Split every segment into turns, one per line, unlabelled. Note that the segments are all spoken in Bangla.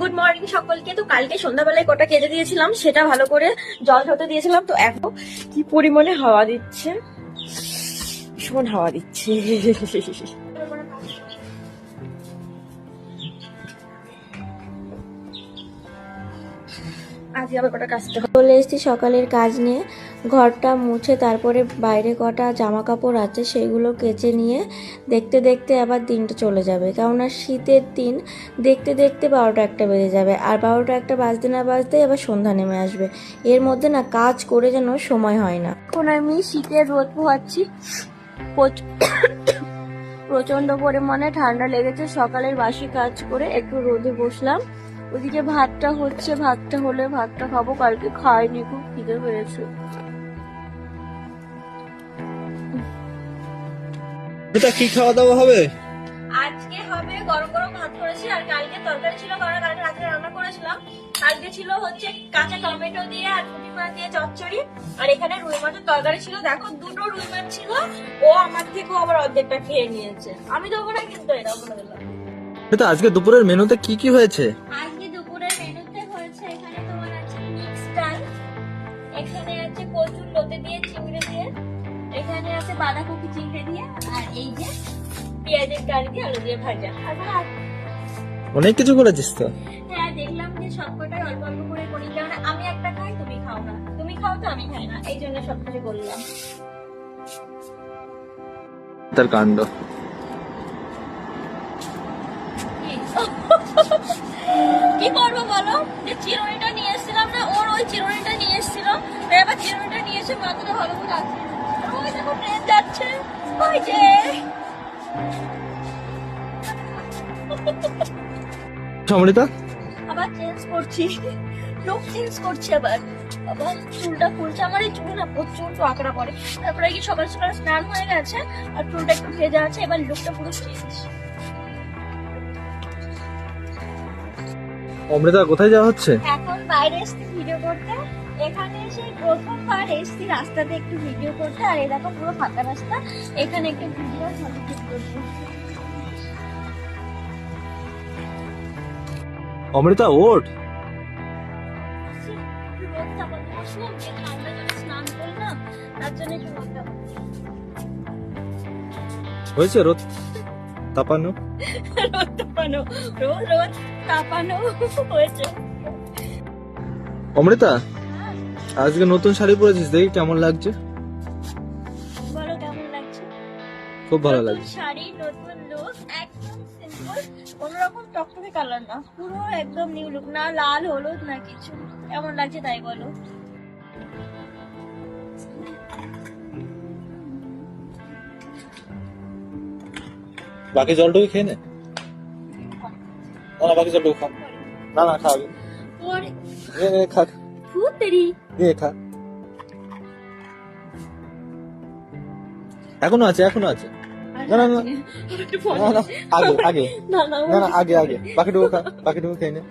গুড মর্নিং সকলকে। তো কালকে সন্ধ্যাবেলায় কটা কেটে দিয়েছিলাম, সেটা ভালো করে জল ধরতে দিয়েছিলাম। তো এখন কি পরিমাণে হাওয়া দিচ্ছে? ভীষণ হাওয়া দিচ্ছে। কটা হবে?
চলে এসেছি সকালের কাজ নিয়ে। ঘরটা মুছে তারপরে বাইরে কটা জামা কাপড় আছে সেগুলো কেচে নিয়ে দেখতে দেখতে আবার দিনটা চলে যাবে। কেননা শীতের দিন দেখতে দেখতে বারোটা একটা বেজে যাবে। আর বারোটা একটা বাজতে না বাজতেই আবার সন্ধ্যা নেমে আসবে। এর মধ্যে না কাজ করে যেন সময় হয় না।
এখন আমি শীতের রোদ পোহাচ্ছি। প্রচ- প্রচণ্ড পরিমাণে ঠান্ডা লেগেছে। সকালের বাসি কাজ করে একটু রোদে বসলাম। ওদিকে ভাতটা হচ্ছে ভাতটা হলে ভাতটা খাব কালকে খাইনি খুব খিদে পেয়েছে।
এটা কি খাওয়া দাওয়া হবে?
আজকে হবে গরম গরম ভাত করেছি আর কালকে তরকারি ছিল কারণ কালকে রাত্রে রান্না করেছিলাম। কালকে ছিল হচ্ছে কাঁচা টমেটো দিয়ে আর পুঁটি মাছ দিয়ে চচ্চড়ি আর এখানে রুই মাছের তরকারি ছিল। দেখো দুটো রুই মাছ ছিল ও আমার থেকেও আবার অর্ধেকটা খেয়ে নিয়েছে। আমি দেবো না কিন্তু এটা বলে দিলাম।
আজকে দুপুরের মেনুতে কি কি হয়েছে?
আজকে এখানে তোমার আছে মিক্স ডাল এখানে আছে কচুর লোতে দিয়ে চিংড়ি দিয়ে এখানে আছে বাঁধাকপি চিংড়ি দিয়ে আর এই যে পেঁয়াজের কারি দিয়ে আলু দিয়ে ভাজা। আর ভাত
অনেক কিছু করেছিস তো?
হ্যাঁ দেখলাম যে সবকটাই অল্প অল্প করে করি কারণ আমি একটা খাই তুমি খাও না। তুমি খাও তো আমি খাই না এই জন্য সবকিছু করলাম।
তার কাণ্ড।
কি করব বলো? যে চিরুনিটা নিয়ে এসেছিলাম না ওর ওই চিরুনিটা নিয়ে এসেছিল। এবার চিরুনিটা নিয়ে এসে মাথাটা ভালো করে আছে ওই দেখো ট্রেন যাচ্ছে। ওই যে।
সমৃতা
আবার চেঞ্জ করছি। লুক চেঞ্জ করছি আবার। আবার চুলটা খুলছে আমার এই চুল না প্রচণ্ড আঁকড়া পড়ে। তারপরে কি সকাল সকাল স্নান হয়ে গেছে আর চুলটা একটু ভেজা আছে এবার লুকটা পুরো চেঞ্জ
অমৃতা কোথায় যাওয়া হচ্ছে?
এখন বাইরে এসছি ভিডিও করতে। এখানে এসে প্রথমবার এসছি রাস্তাতে একটু ভিডিও করতে। আর এই দেখো পুরো ফাঁকা রাস্তা। এখানে একটু ভিডিও করব।
অমৃতা ওঠ।
তাপাতে
হয়েছে রোদ? তাপানো?
রোদ তাপানো রোদ রোদ তাপানো হয়েছে।
অমৃতা আজকে নতুন শাড়ি পরেছিস দেখি কেমন লাগছে।
বলো কেমন লাগছে?
খুব ভালো লাগছে।
শাড়ি নতুন লুক একদম সিম্পল কোন রকম টকটকে কালার না পুরো একদম নিউ লুক না লাল হলুদ না কিছু। কেমন লাগছে তাই বলো।
বাকি জলটুকু খেয়ে নে। না বাকি জলটুকু খা। না না খা আগে। খা। নিয়ে খা। এখনও আছে এখনও আছে। না না না। আগে আগে।
না না
আগে আগে। বাকিটুকু খা বাকিটুকু খেয়ে নে।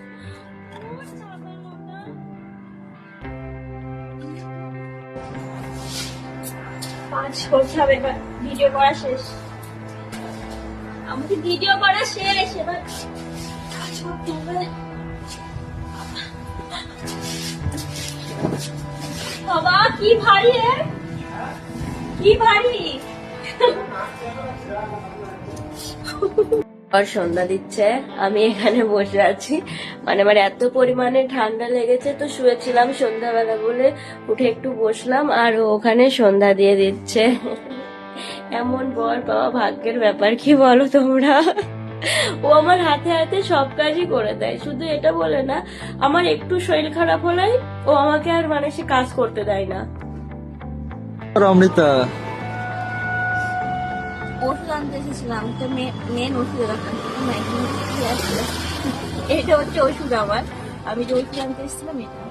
পাঁচ ভিডিও করা শেষ। আমাকে ভিডিও করা শেষ এবার বাবা, কি ভারী কি ভারী।
সন্ধ্যা দিচ্ছে, আমি এখানে বসে আছি। মানে আমার এত পরিমাণে ঠান্ডা লেগেছে, তো শুয়েছিলাম সন্ধ্যাবেলা বলে উঠে একটু বসলাম, আর ওখানে সন্ধ্যা দিয়ে দিচ্ছে। এমন বর পাওয়া ভাগ্যের ব্যাপার কি বলো তোমরা? ও আমার হাতে হাতে সব কাজই করে দেয় শুধু এটা বলে না আমার একটু শরীর খারাপ হলেই ও আমাকে আর মানে সে কাজ করতে দেয় না।
অমৃতা?
ওষুধ আনতে এসেছিলাম তো মেন ওষুধ এটা হচ্ছে ওষুধ আমার। আমি যে ওষুধ আনতে এসেছিলাম এটা।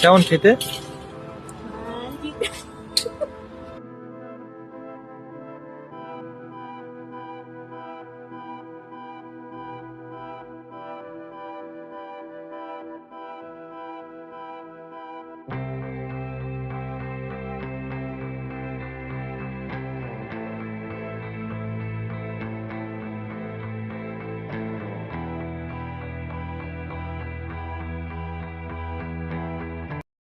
কেমন খেতে?